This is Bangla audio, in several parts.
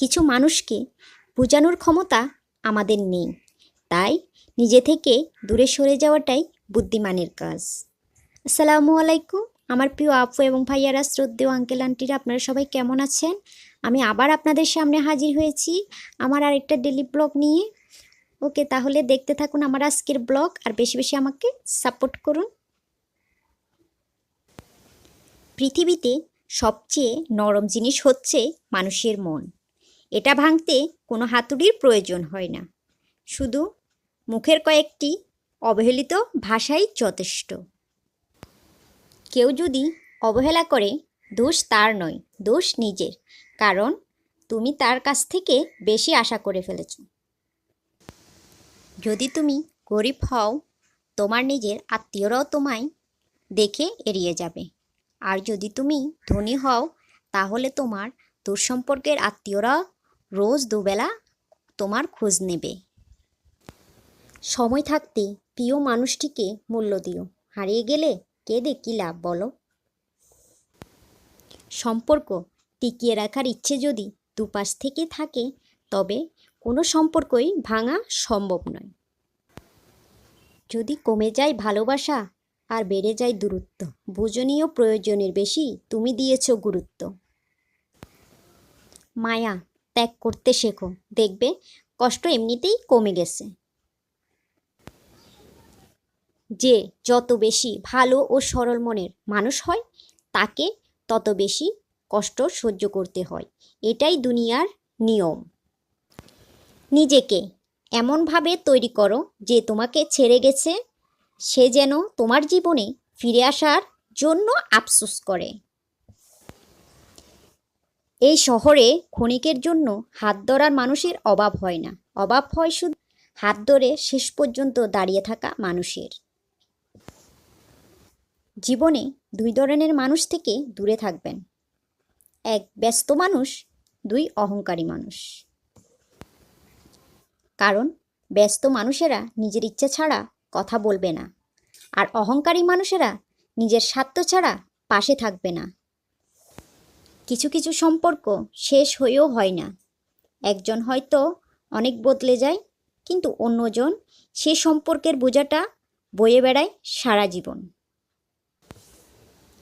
কিছু মানুষকে বোঝানোর ক্ষমতা আমাদের নেই। তাই নিজে থেকে দূরে সরে যাওয়াটাই বুদ্ধিমানের কাজ। আসসালামু আলাইকুম। আমার প্রিয় আপু এবং ভাইয়ারা, শ্রদ্ধেয় আঙ্কেল আন্টিরা আপনারা সবাই কেমন আছেন? আমি আবার আপনাদের সামনে হাজির হয়েছি আমার আরেকটা ডেলি ব্লগ নিয়ে। ওকে, তাহলে দেখতে থাকুন আমার আজকের ব্লগ আর বেশি বেশি আমাকে সাপোর্ট করুন। পৃথিবীতে সবচেয়ে নরম জিনিস হচ্ছে মানুষের মন। এটা ভাঙতে কোনো হাতুড়ির প্রয়োজন হয় না। শুধু মুখের কয়েকটি অবহেলিত ভাষাই যথেষ্ট। কেউ যদি অবহেলা করে, দোষ তার নয়, দোষ নিজের, কারণ তুমি তার কাছ থেকে বেশি আশা করে ফেলেছ। যদি তুমি গরিব হও, তোমার নিজের আত্মীয়রাও তোমায় দেখে এড়িয়ে যাবে। আর যদি তুমি ধনী হও, তাহলে তোমার দুঃসম্পর্কের আত্মীয়রা রোজ দুবেলা তোমার খোঁজ নেবে। সময় থাকতে প্রিয় মানুষটিকে মূল্য দিও। হারিয়ে গেলে কেঁদে কী লাভ বলো? সম্পর্ক টিকিয়ে রাখার ইচ্ছে যদি দুপাশ থেকে থাকে, তবে কোনো সম্পর্কই ভাঙা সম্ভব নয়। যদি কমে যায় ভালোবাসা আর বেড়ে যায় দূরত্ব, বুঝনীয় প্রয়োজনের বেশি তুমি দিয়েছ গুরুত্ব। মায়া ত্যাগ করতে শেখো। দেখবে কষ্ট এমনিতেই কমে গেছে। যে যত বেশি ভালো ও সরল মনের মানুষ হয়, তাকে তত বেশি কষ্ট সহ্য করতে হয়। এটাই দুনিয়ার নিয়ম। নিজেকে এমনভাবে তৈরি করো যে তোমাকে ছেড়ে গেছে, সে যেন তোমার জীবনে ফিরে আসার জন্য আফসোস করে। এই শহরে ক্ষণিকের জন্য হাত ধরার মানুষের অভাব হয় না। অভাব হয় শুধু হাত ধরে শেষ পর্যন্ত দাঁড়িয়ে থাকা মানুষের। জীবনে দুই ধরনের মানুষ থেকে দূরে থাকবেন। এক ব্যস্ত মানুষ, দুই অহংকারী মানুষ। কারণ ব্যস্ত মানুষেরা নিজের ইচ্ছা ছাড়া কথা বলবে না। আর অহংকারী মানুষেরা নিজের স্বার্থ ছাড়া পাশে থাকবে না। কিছু কিছু সম্পর্ক শেষ হয়েও হয় না। একজন হয়তো অনেক বদলে যায়, কিন্তু অন্যজন সে সম্পর্কের বোঝাটা বয়ে বেড়ায় সারা জীবন।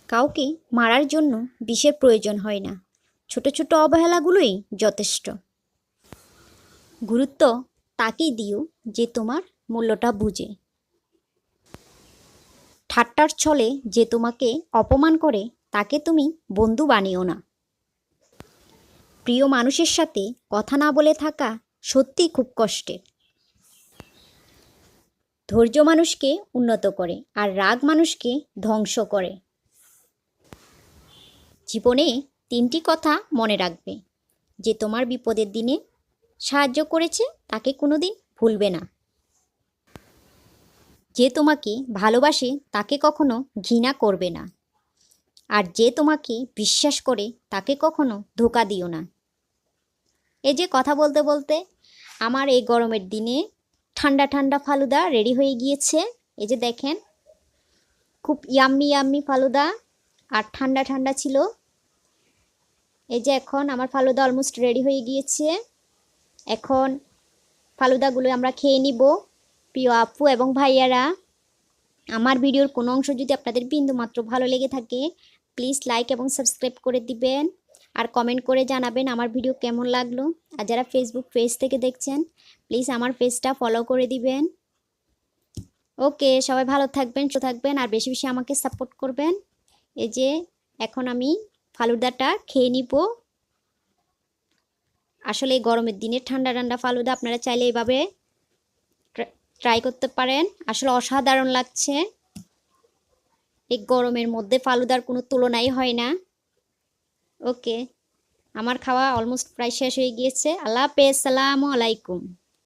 কাউকে মারার জন্য বিষের প্রয়োজন হয় না। ছোট ছোট অবহেলাগুলোই যথেষ্ট। গুরুত্ব তাকেই দিও যে তোমার মূল্যটা বুঝে। ঠাট্টার ছলে যে তোমাকে অপমান করে, তাকে তুমি বন্ধু বানিও না। প্রিয় মানুষের সাথে কথা না বলে থাকা সত্যি খুব কষ্টের। ধৈর্য মানুষকে উন্নত করে আর রাগ মানুষকে ধ্বংস করে। জীবনে তিনটি কথা মনে রাখবে, যে তোমার বিপদের দিনে সাহায্য করেছে তাকে কোনোদিন ভুলবে না। যে তোমাকে ভালোবাসে তাকে কখনো ঘৃণা করবে না। আর যে তোমাকে বিশ্বাস করে তাকে কখনো ধোকা দিও না। এই যে কথা বলতে বলতে আমার এই গরমের দিনে ঠান্ডা ঠান্ডা ফালুদা রেডি হয়ে গিয়েছে। এই যে দেখেন, খুব ইয়াম্মি ইয়াম্মি ফালুদা আর ঠান্ডা ঠান্ডা ছিল। এই যে এখন আমার ফালুদা অলমোস্ট রেডি হয়ে গিয়েছে। এখন ফালুদাগুলো আমরা খেয়ে নিব। প্রিয় আপু এবং ভাইয়ারা, আমার ভিডিওর কোনো অংশ যদি আপনাদের বিন্দু মাত্র ভালো লেগে থাকে প্লিজ লাইক এবং সাবস্ক্রাইব করে দিবেন। আর কমেন্ট করে জানাবেন আমার ভিডিও কেমন লাগল। আর যারা ফেসবুক পেজ থেকে দেখছেন প্লিজ আমার পেজটা ফলো করে দিবেন। ওকে সবাই ভালো থাকবেন, সুস্থ থাকবেন, আর বেশি বেশি আমাকে সাপোর্ট করবেন। এই যে, এখন আমি ফালুদাটা খেয়ে নিব। আসলে এই গরমের দিনে ঠান্ডা ঠান্ডা ফালুদা আপনারা চাইলে এইভাবে ট্রাই করতে পারেন। আসলে অসাধারণ লাগছে। এই গরমের মধ্যে ফালুদার কোনো তুলনাই হয় না। ওকে। আমার খাওয়া অলমোস্ট প্রায় শেষ হয়ে গিয়েছে। আল্লাহ হাফেজ সালামু আলাইকুম।